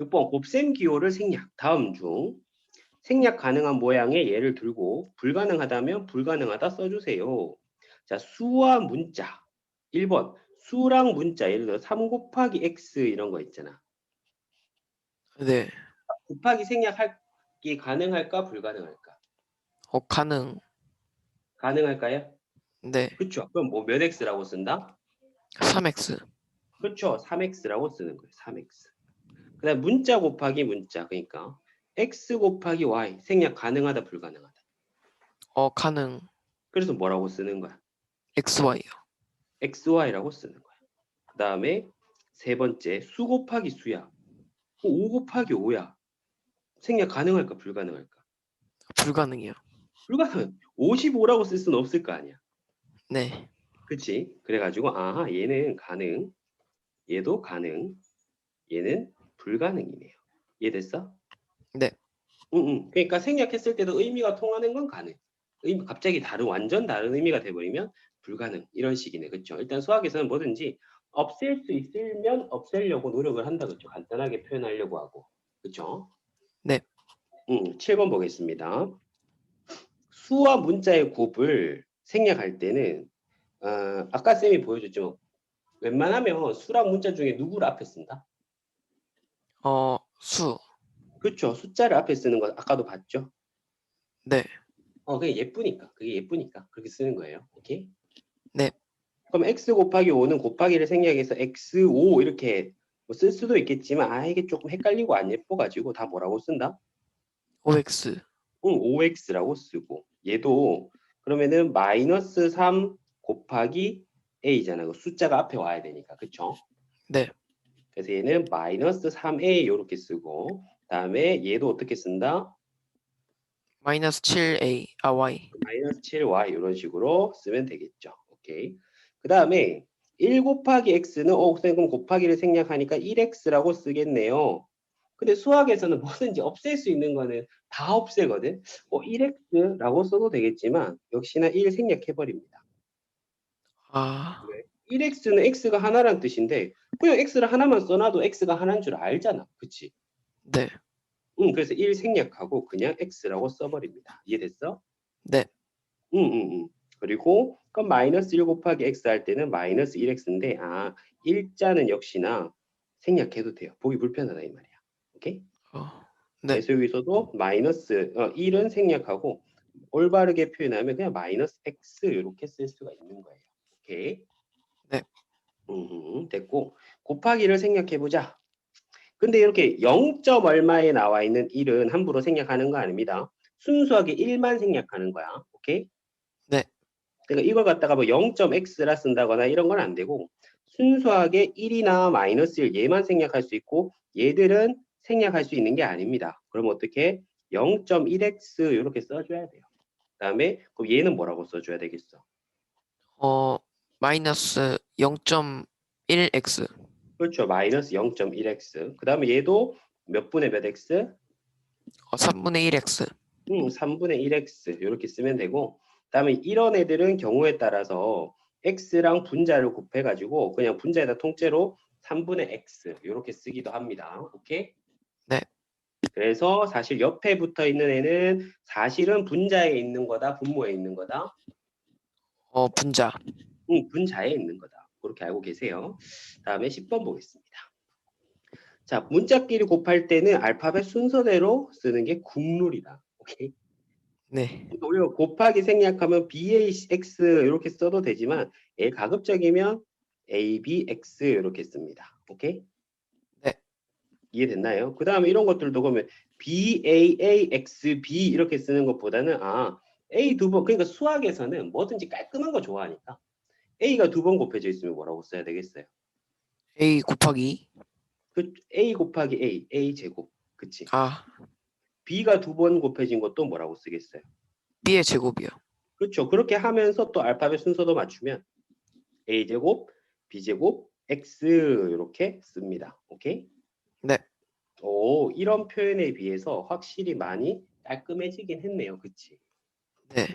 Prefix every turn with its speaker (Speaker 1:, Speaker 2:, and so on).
Speaker 1: 6번 곱셈 기호를 생략. 다음 중 생략 가능한 모양의 예를 들고 불가능하다면 불가능하다 써주세요. 자, 수와 문자. 1번 수랑 문자 예를 들어 3 곱하기 x 이런 거 있잖아.
Speaker 2: 네.
Speaker 1: 곱하기 생략하기 가능할까 불가능할까?
Speaker 2: 어, 가능.
Speaker 1: 가능할까요?
Speaker 2: 네.
Speaker 1: 그렇죠. 그럼 뭐 몇 x라고 쓴다?
Speaker 2: 3x.
Speaker 1: 그렇죠. 3x라고 쓰는 거예요. 3x. 그 다음 문자 곱하기 문자. 그러니까 x 곱하기 y 생략 가능하다 불가능하다.
Speaker 2: 어, 가능.
Speaker 1: 그래서 뭐라고 쓰는 거야?
Speaker 2: xy요.
Speaker 1: xy라고 쓰는 거야. 그 다음에 세 번째 수 곱하기 수야. 5 곱하기 5야. 생략 가능할까 불가능할까?
Speaker 2: 불가능이요.
Speaker 1: 불가능. 55라고 쓸 수는 없을 거 아니야.
Speaker 2: 네.
Speaker 1: 그치? 그래가지고 아 얘는 가능, 얘도 가능, 얘는 불가능이네요. 이해됐어?
Speaker 2: 네.
Speaker 1: 응, 응. 그러니까 생략했을 때도 의미가 통하는 건 가능. 의미 갑자기 다른 완전 다른 의미가 돼버리면 불가능 이런 식이네, 그렇죠? 일단 수학에서는 뭐든지 없앨 수 있으면 없애려고 노력을 한다, 그렇죠? 간단하게 표현하려고 하고, 그렇죠?
Speaker 2: 네.
Speaker 1: 응, 7번 보겠습니다. 수와 문자의 곱을 생략할 때는 어, 아까 쌤이 보여줬죠. 웬만하면 수랑 문자 중에 누구를 앞에 쓴다?
Speaker 2: 어, 수.
Speaker 1: 그렇죠. 숫자를 앞에 쓰는 거 아까도 봤죠.
Speaker 2: 네.
Speaker 1: 어, 그게 예쁘니까. 그게 예쁘니까 그렇게 쓰는 거예요. 오케이?
Speaker 2: 네.
Speaker 1: 그럼 x 곱하기 5는 곱하기를 생략해서 x5 이렇게 뭐 쓸 수도 있겠지만 아 이게 조금 헷갈리고 안 예뻐가지고 다 뭐라고 쓴다?
Speaker 2: 5x.
Speaker 1: 응, 5x라고 쓰고 얘도 그러면은 마이너스 3 곱하기 a잖아. 그 숫자가 앞에 와야 되니까. 그쵸?
Speaker 2: 네.
Speaker 1: 얘는 마이너스 3a 이렇게 쓰고 다음에 얘도 어떻게 쓴다?
Speaker 2: 마이너스 7a. 아, y.
Speaker 1: 마이너스 7y 이런 식으로 쓰면 되겠죠. 오케이. 그 다음에 1 곱하기 x는 어, 쌤 그럼 곱하기를 생략하니까 1x라고 쓰겠네요. 근데 수학에서는 뭐든지 없앨 수 있는 거는 다 없애거든. 어, 1x라고 써도 되겠지만 역시나 1 생략해 버립니다.
Speaker 2: 아,
Speaker 1: 1x는 x가 하나란 뜻인데 그냥 x를 하나만 써놔도 x가 하나인 줄 알잖아. 그치?
Speaker 2: 네.
Speaker 1: 응, 그래서 1 생략하고 그냥 x라고 써버립니다. 이해됐어?
Speaker 2: 네.
Speaker 1: 응, 응, 응. 그리고 그럼 마이너스 1 곱하기 x 할 때는 마이너스 1x인데 아, 일자는 역시나 생략해도 돼요. 보기 불편하다 이 말이야. 오케이?
Speaker 2: 어, 네.
Speaker 1: 그래서 여기서도 마이너스 어, 1은 생략하고 올바르게 표현하면 그냥 마이너스 x 이렇게 쓸 수가 있는 거예요. 오케이?
Speaker 2: 네.
Speaker 1: 음, 됐고 곱하기를 생략해 보자. 근데 이렇게 0. 얼마에 나와 있는 1은 함부로 생략하는 거 아닙니다. 순수하게 1만 생략하는 거야. 오케이?
Speaker 2: 네.
Speaker 1: 그러니까 이걸 갖다가 뭐 0.x라 쓴다거나 이런 건 안 되고 순수하게 1이나 마이너스 1 얘만 생략할 수 있고 얘들은 생략할 수 있는 게 아닙니다. 그럼 어떻게 0.1x 이렇게 써줘야 돼요. 그다음에 그럼 얘는 뭐라고 써줘야 되겠어?
Speaker 2: 어, 마이너스 0.1x.
Speaker 1: 그렇죠. 마이너스 0.1x. 그 다음에 얘도 몇 분의 몇 x?
Speaker 2: 어, 3분의 1x.
Speaker 1: 음, 3분의 1x 이렇게 쓰면 되고 그 다음에 이런 애들은 경우에 따라서 x랑 분자를 곱해가지고 그냥 분자에다 통째로 3분의 x 이렇게 쓰기도 합니다. 오케이?
Speaker 2: 네.
Speaker 1: 그래서 사실 옆에 붙어 있는 애는 사실은 분자에 있는 거다, 분모에 있는 거다.
Speaker 2: 어, 분자.
Speaker 1: 응, 분자에 있는 거다. 그렇게 알고 계세요. 다음에 10번 보겠습니다. 자, 문자끼리 곱할 때는 알파벳 순서대로 쓰는 게 국룰이다. 오케이?
Speaker 2: 네.
Speaker 1: 오히려 곱하기 생략하면 BAX 이렇게 써도 되지만 A 가급적이면 ABX 이렇게 씁니다. 오케이?
Speaker 2: 네.
Speaker 1: 이해됐나요? 그 다음에 이런 것들도 보면 BAAXB 이렇게 쓰는 것보다는 아 A 두 번 그러니까 수학에서는 뭐든지 깔끔한 거 좋아하니까 A가 두 번 곱해져 있으면 뭐라고 써야 되겠어요?
Speaker 2: a 곱하기.
Speaker 1: 그 A 곱하기 A, A 제곱. 그치?
Speaker 2: 아,
Speaker 1: B가 두 번 곱해진 것도 뭐라고 쓰겠어요?
Speaker 2: b의 제곱이요.
Speaker 1: 그렇죠. 그렇게 하면서 또 알파벳 순서도 맞추면 a 제곱, b 제곱, x 이렇게 씁니다. 오케이?
Speaker 2: 네.
Speaker 1: 오, 이런 표현에 비해서 확실히 많이 깔끔해지긴 했네요. 그치?
Speaker 2: 네.